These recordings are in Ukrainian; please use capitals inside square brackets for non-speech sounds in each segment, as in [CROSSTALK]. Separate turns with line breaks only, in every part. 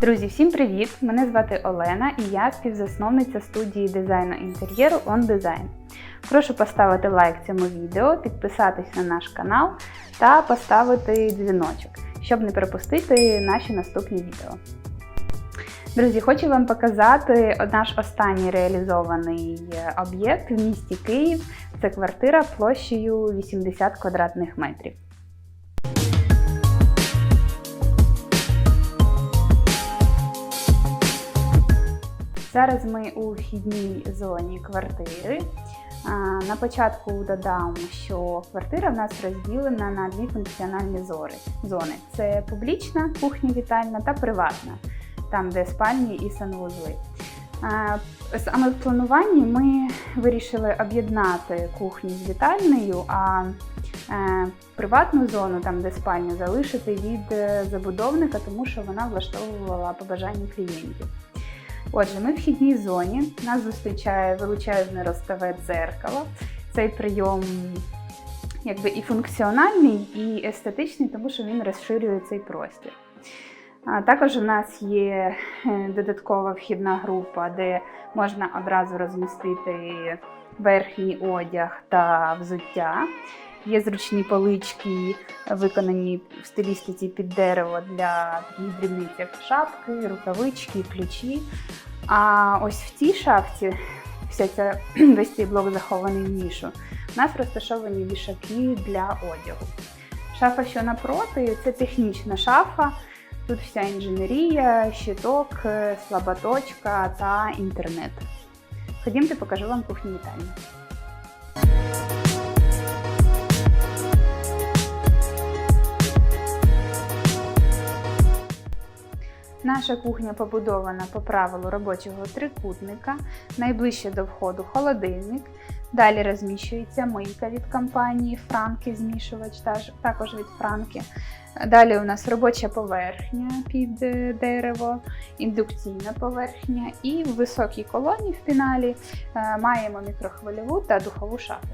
Друзі, всім привіт! Мене звати Олена і я співзасновниця студії дизайну інтер'єру On Design. Прошу поставити лайк цьому відео, підписатись на наш канал та поставити дзвіночок, щоб не пропустити наші наступні відео. Друзі, хочу вам показати наш останній реалізований об'єкт в місті Київ. Це квартира площею 80 квадратних метрів. Зараз ми у вхідній зоні квартири. На початку додам, що квартира в нас розділена на дві функціональні зони: це публічна кухня вітальна та приватна, там де спальні і санвузли. Саме в плануванні ми вирішили об'єднати кухню з вітальною, а е, приватну зону, там де спальня, залишити від е, забудовника, тому що вона влаштовувала побажання клієнтів. Отже, ми в вхідній зоні. Нас зустрічає величезне ростове дзеркало. Цей прийом якби і функціональний, і естетичний, тому що він розширює цей простір. А також у нас є е, додаткова вхідна група, де можна одразу розмістити верхній одяг та взуття. Є зручні полички, виконані в стилістиці під дерево для таких дрібниць, як шапки, рукавички, ключі. А ось в цій шафці, вся ця, [CLEARS THROAT] весь цей блок захований в нішу, у нас розташовані вішаки для одягу. Шафа, що напроти, це технічна шафа. Тут вся інженерія, щиток, слаба точка та інтернет. Ходімте, покажу вам кухню вітальню. Наша кухня побудована по правилу робочого трикутника, найближче до входу холодильник. Далі розміщується мийка від компанії Франки, змішувач також від Франки. Далі у нас робоча поверхня під е, дерево, індукційна поверхня і в високій колоні в піналі е, маємо мікрохвильову та духову шафу.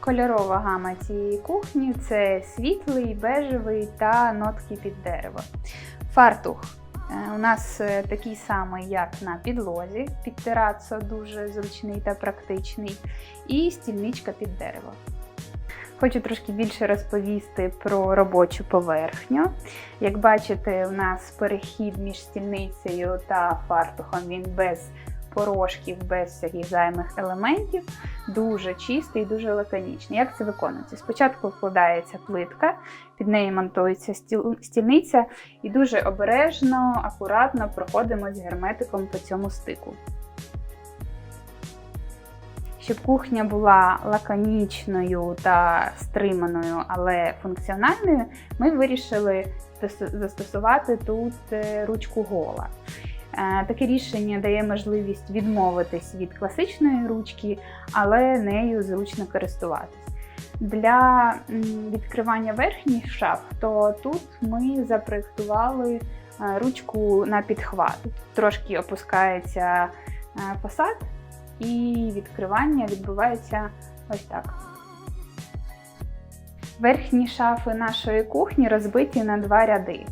Кольорова гама цієї кухні це світлий, бежевий та нотки під дерево. Фартух е, у нас е, такий самий, як на підлозі, під терацо, дуже зручний та практичний, і стільничка під дерево. Хочу трошки більше розповісти про робочу поверхню. Як бачите, у нас перехід між стільницею та фартухом він без порошків, без всяких займих елементів, дуже чистий, і дуже лаконічний. Як це виконується? Спочатку вкладається плитка, під нею монтується стіл- стільниця, і дуже обережно, акуратно проходимо з герметиком по цьому стику. Щоб кухня була лаконічною та стриманою, але функціональною, ми вирішили застосувати тут е, ручку гола. Е, Таке рішення дає можливість відмовитись від класичної ручки, але нею зручно користуватись. Для відкривання верхніх шаф, то тут ми запроєктували е, ручку на підхват. Трошки опускається е, фасад, і відкривання відбувається ось так. Верхні шафи нашої кухні розбиті на два ряди.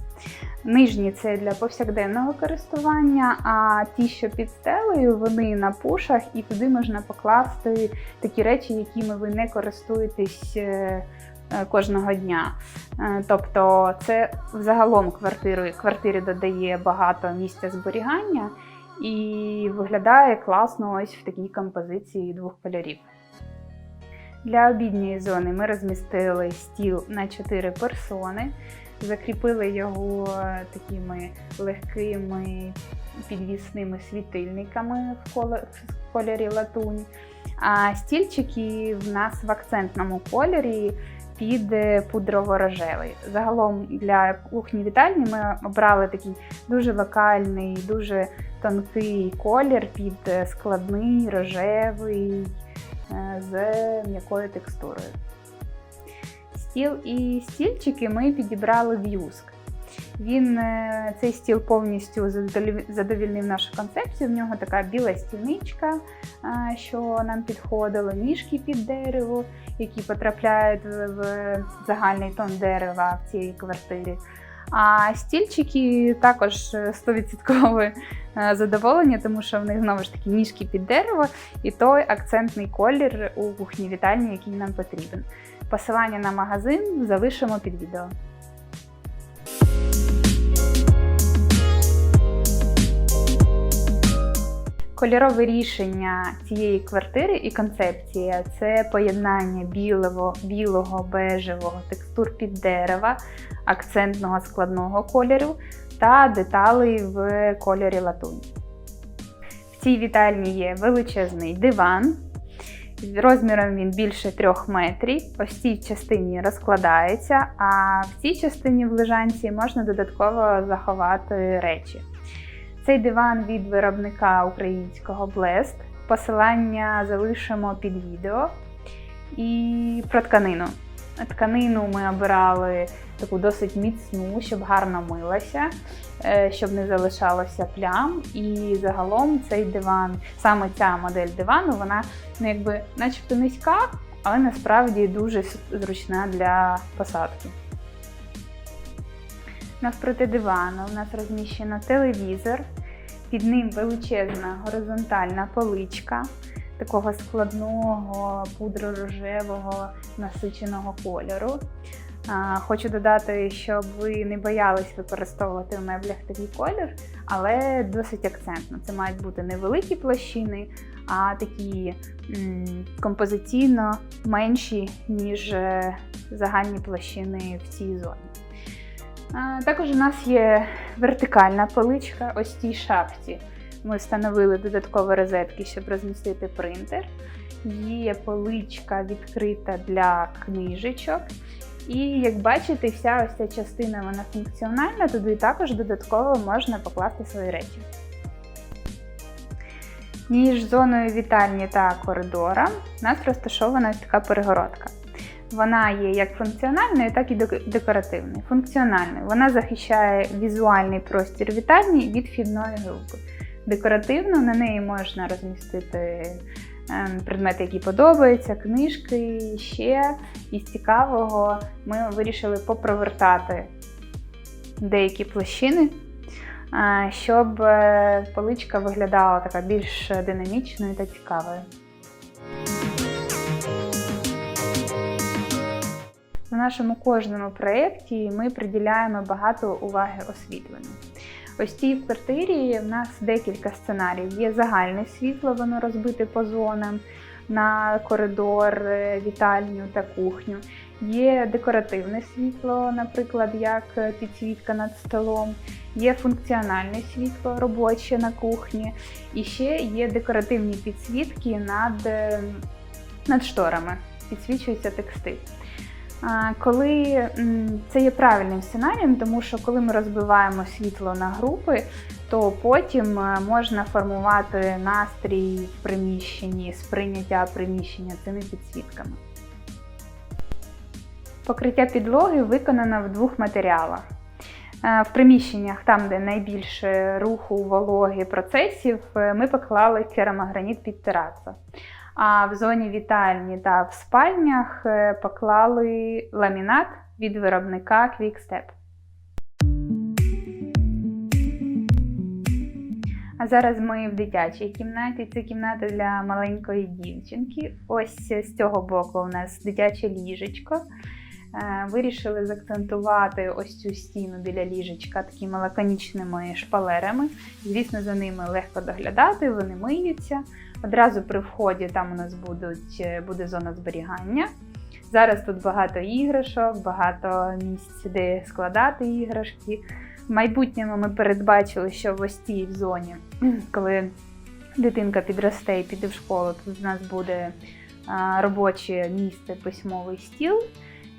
Нижні це для повсякденного користування, а ті, що під стелею, вони на пушах, і туди можна покласти такі речі, якими ви не користуєтесь е, е, кожного дня. Е, Тобто, це взагалом квартири, квартирі додає багато місця зберігання і виглядає класно ось в такій композиції двох кольорів. Для обідньої зони ми розмістили стіл на 4 персони, закріпили його такими легкими підвісними світильниками в кольорі латунь. А стільчики в нас в акцентному кольорі під е, пудрово-рожевий. Загалом для кухні вітальні ми обрали такий дуже локальний, дуже тонкий колір під е, складний рожевий е, з м'якою текстурою. Стіл і стільчики ми підібрали в юск. Він е, цей стіл повністю задовільнив нашу концепцію. В нього така біла стільничка, е, що нам підходило, ніжки під дерево, які потрапляють в загальний тон дерева в цій квартирі. А стільчики також е, 100% е, задоволення, тому що в них знову ж таки ніжки під дерево і той акцентний колір у кухні вітальні, який нам потрібен. Посилання на магазин залишимо під відео. Кольорове рішення цієї квартири і концепція це поєднання білого, білого, бежевого, текстур під дерева, акцентного складного кольору та деталей в кольорі латунь. В цій вітальні є величезний диван. Розміром він більше 3 метрів. Ось в цій частині розкладається, а в цій частині в лежанці можна додатково заховати речі. Цей диван від виробника українського Blest. Посилання залишимо під відео. І про тканину. Тканину ми обирали таку досить міцну, щоб гарно милася, е, щоб не залишалося плям. І загалом цей диван, саме ця модель дивану, вона ну, якби начебто низька, але насправді дуже зручна для посадки. Навпроти дивану у нас розміщено телевізор, під ним величезна горизонтальна поличка такого складного пудро-рожевого насиченого кольору. Хочу додати, щоб ви не боялись використовувати в меблях такий колір, але досить акцентно. Це мають бути невеликі площини, а такі композиційно менші, ніж е, загальні площини в цій зоні. Також у нас є вертикальна поличка, ось в цій шапці. Ми встановили додаткові розетки, щоб розмістити принтер. Є поличка відкрита для книжечок. І як бачите, вся ось ця частина вона функціональна, туди також додатково можна покласти свої речі. Між зоною вітальні та коридором у нас розташована така перегородка. Вона є як функціональною, так і декоративною. Функціональною вона захищає візуальний простір вітальні від вхідної групи. Декоративно на неї можна розмістити ем, предмети, які подобаються, книжки. Ще із цікавого ми вирішили попровертати деякі площини, е, щоб е, поличка виглядала така більш динамічною та цікавою. В нашому кожному проєкті ми приділяємо багато уваги освітленню. Ось цій квартирі в нас декілька сценаріїв. Є загальне світло, воно розбите по зонам на коридор, вітальню та кухню. Є декоративне світло, наприклад, як підсвітка над столом, є функціональне світло робоче на кухні, і ще є декоративні підсвітки над, над шторами, підсвічується текстиль. Коли це є правильним сценарієм, тому що коли ми розбиваємо світло на групи, то потім е, можна формувати настрій в приміщенні, сприйняття приміщення цими підсвітками. Покриття підлоги виконано в двох матеріалах. Е, в приміщеннях, там, де найбільше руху, вологи, процесів, е, ми поклали керамограніт під терасу. А в зоні вітальні та в спальнях е, поклали ламінат від виробника Quickstep. А зараз ми в дитячій кімнаті. Це кімната для маленької дівчинки. Ось з цього боку у нас дитяче ліжечко. Е, вирішили заакцентувати ось цю стіну біля ліжечка такими лаконічними шпалерами. Звісно, за ними легко доглядати, вони миються. Одразу при вході там у нас будуть, е, буде зона зберігання. Зараз тут багато іграшок, багато місць, де складати іграшки. В майбутньому ми передбачили, що в ось цій зоні, [CLEARS THROAT] коли дитинка підросте і піде в школу, тут у нас буде робоче місце, письмовий стіл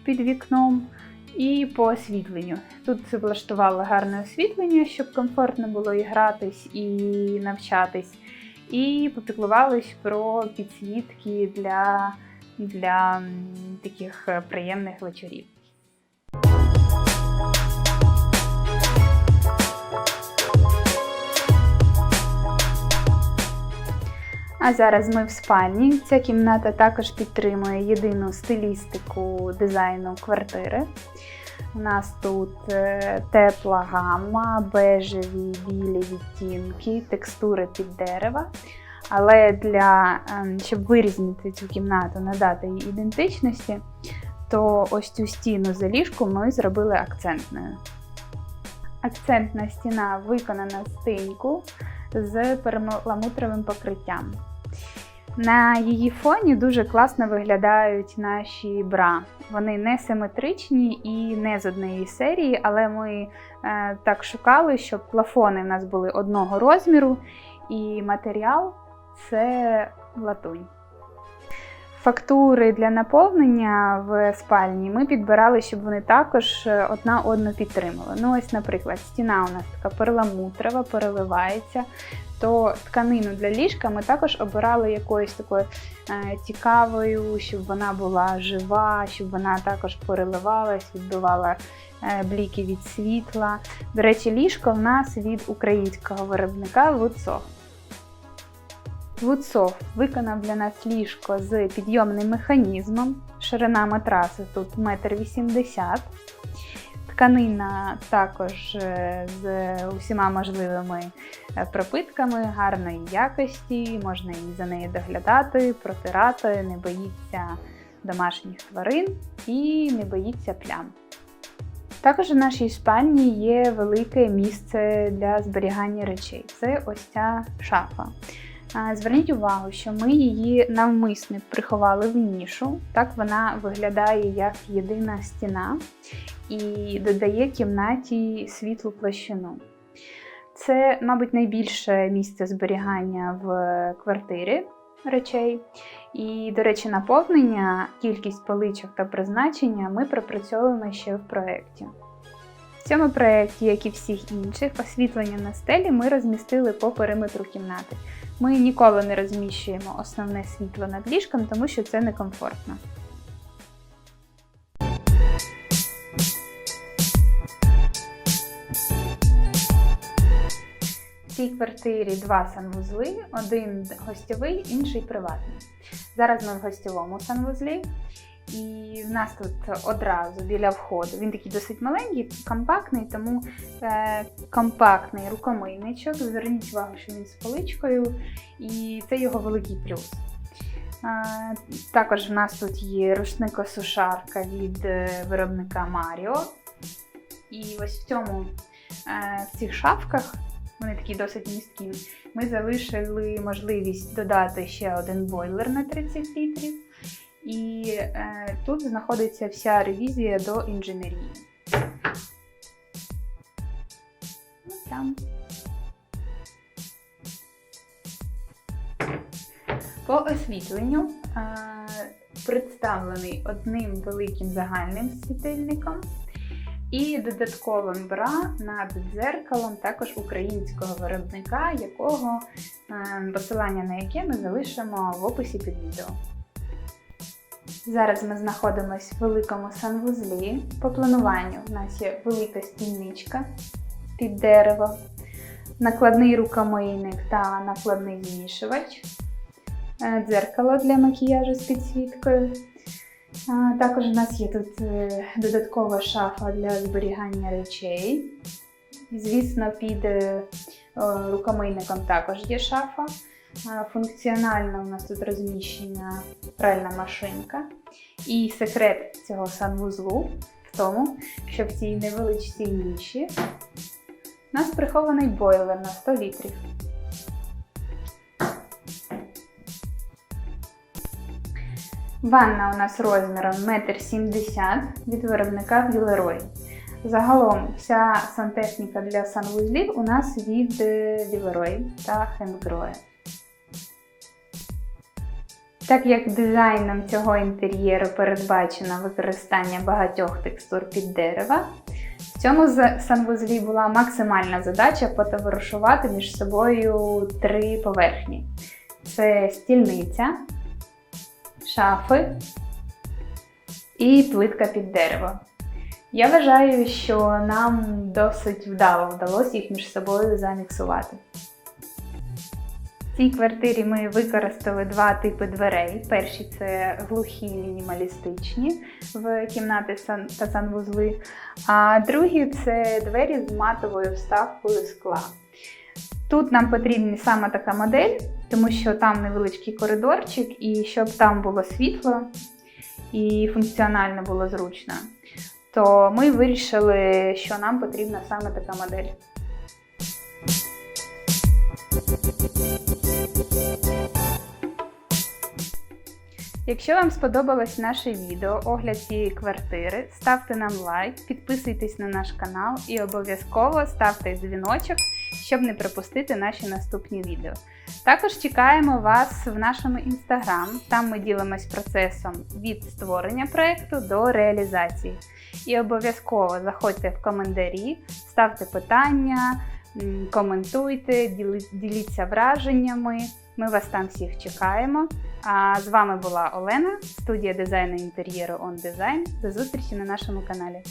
під вікном. І по освітленню. Тут влаштували гарне освітлення, щоб комфортно було і гратись, і навчатись і попіклувались про підсвітки для, для таких е, приємних вечорів. А зараз ми в спальні. Ця кімната також підтримує єдину стилістику дизайну квартири. У нас тут е, тепла гамма, бежеві білі відтінки, текстури під дерева. Але для, ем, щоб вирізнити цю кімнату, надати їй ідентичності, то ось цю стіну за ліжку ми зробили акцентною. Акцентна стіна виконана з тиньку з перламутровим покриттям. На її фоні дуже класно виглядають наші бра. Вони не симетричні і не з однієї серії, але ми е, так шукали, щоб плафони в нас були одного розміру, і матеріал це латунь. Фактури для наповнення в спальні ми підбирали, щоб вони також е, одна одну підтримували. Ну, ось, наприклад, стіна у нас така перламутрова, переливається. То тканину для ліжка ми також обирали якоюсь такою е, цікавою, щоб вона була жива, щоб вона також переливалась, відбивала е, бліки від світла. До речі, ліжко в нас від українського виробника Woodsoft. Woodsoft виконав для нас ліжко з підйомним механізмом. Ширина матрасу тут 1,80 м. Тканина також е, з усіма можливими е, пропитками гарної якості, можна і за нею доглядати, протирати, не боїться домашніх тварин і не боїться плям. Також у нашій спальні є велике місце для зберігання речей. Це ось ця шафа. Зверніть увагу, що ми її навмисне приховали в нішу. Так вона виглядає як єдина стіна і додає кімнаті світлу площину. Це, мабуть, найбільше місце зберігання в квартирі речей. І, до речі, наповнення, кількість поличок та призначення ми пропрацьовуємо ще в проєкті. В цьому проєкті, як і всіх інших, освітлення на стелі ми розмістили по периметру кімнати. Ми ніколи не розміщуємо основне світло над ліжком, тому що це некомфортно. В цій квартирі два санвузли, один гостьовий, інший приватний. Зараз ми в гостьовому санвузлі, і в нас тут одразу біля входу. Він такий досить маленький, компактний, тому е, компактний рукомийничок. Зверніть увагу, що він з поличкою, і це його великий плюс. Е, також в нас тут є рушникосушарка від е, виробника Маріо. І ось в цьому е, в цих шафках. Вони такі досить місткі. Ми залишили можливість додати ще один бойлер на 30 літрів. І е, тут знаходиться вся ревізія до інженерії. Ось Там. По освітленню е, представлений одним великим загальним світильником і додатковим бра над дзеркалом, також українського виробника, якого е, посилання на яке ми залишимо в описі під відео. Зараз ми знаходимося в великому санвузлі. По плануванню у нас є велика стільничка під дерево, накладний рукомийник та накладний змішувач, е, дзеркало для макіяжу з підсвіткою. Також у нас є тут е, додаткова шафа для зберігання речей. Звісно, під е, рукомийником також є шафа. Функціонально у нас тут розміщена пральна машинка. І секрет цього санвузлу в тому, що в цій невеличкій ніші у нас прихований бойлер на 100 літрів. Ванна у нас розміром 1,70 м від виробника Вілерой. Загалом вся сантехніка для санвузлів у нас від Вілерой та Хендгроє. Так як дизайном цього інтер'єру передбачено використання багатьох текстур під дерева, в цьому санвузлі була максимальна задача потоваришувати між собою три поверхні: це стільниця, шафи і плитка під дерево. Я вважаю, що нам досить вдало вдалося їх між собою заміксувати. Цій квартирі ми використали два типи дверей. Перші це глухі мінімалістичні в кімнати та санвузли, а другі це двері з матовою вставкою скла. Тут нам потрібна саме така модель, тому що там невеличкий коридорчик, і щоб там було світло і функціонально було зручно, то ми вирішили, що нам потрібна саме така модель. Якщо вам сподобалось наше відео, огляд цієї квартири, ставте нам лайк, підписуйтесь на наш канал і обов'язково ставте дзвіночок, щоб не пропустити наші наступні відео. Також чекаємо вас в нашому інстаграм. Там ми ділимось процесом від створення проекту до реалізації. І обов'язково заходьте в коментарі, ставте питання, коментуйте, діліться враженнями. Ми вас там всіх чекаємо. А з вами була Олена, студія дизайну інтер'єру On Design. До зустрічі на нашому каналі.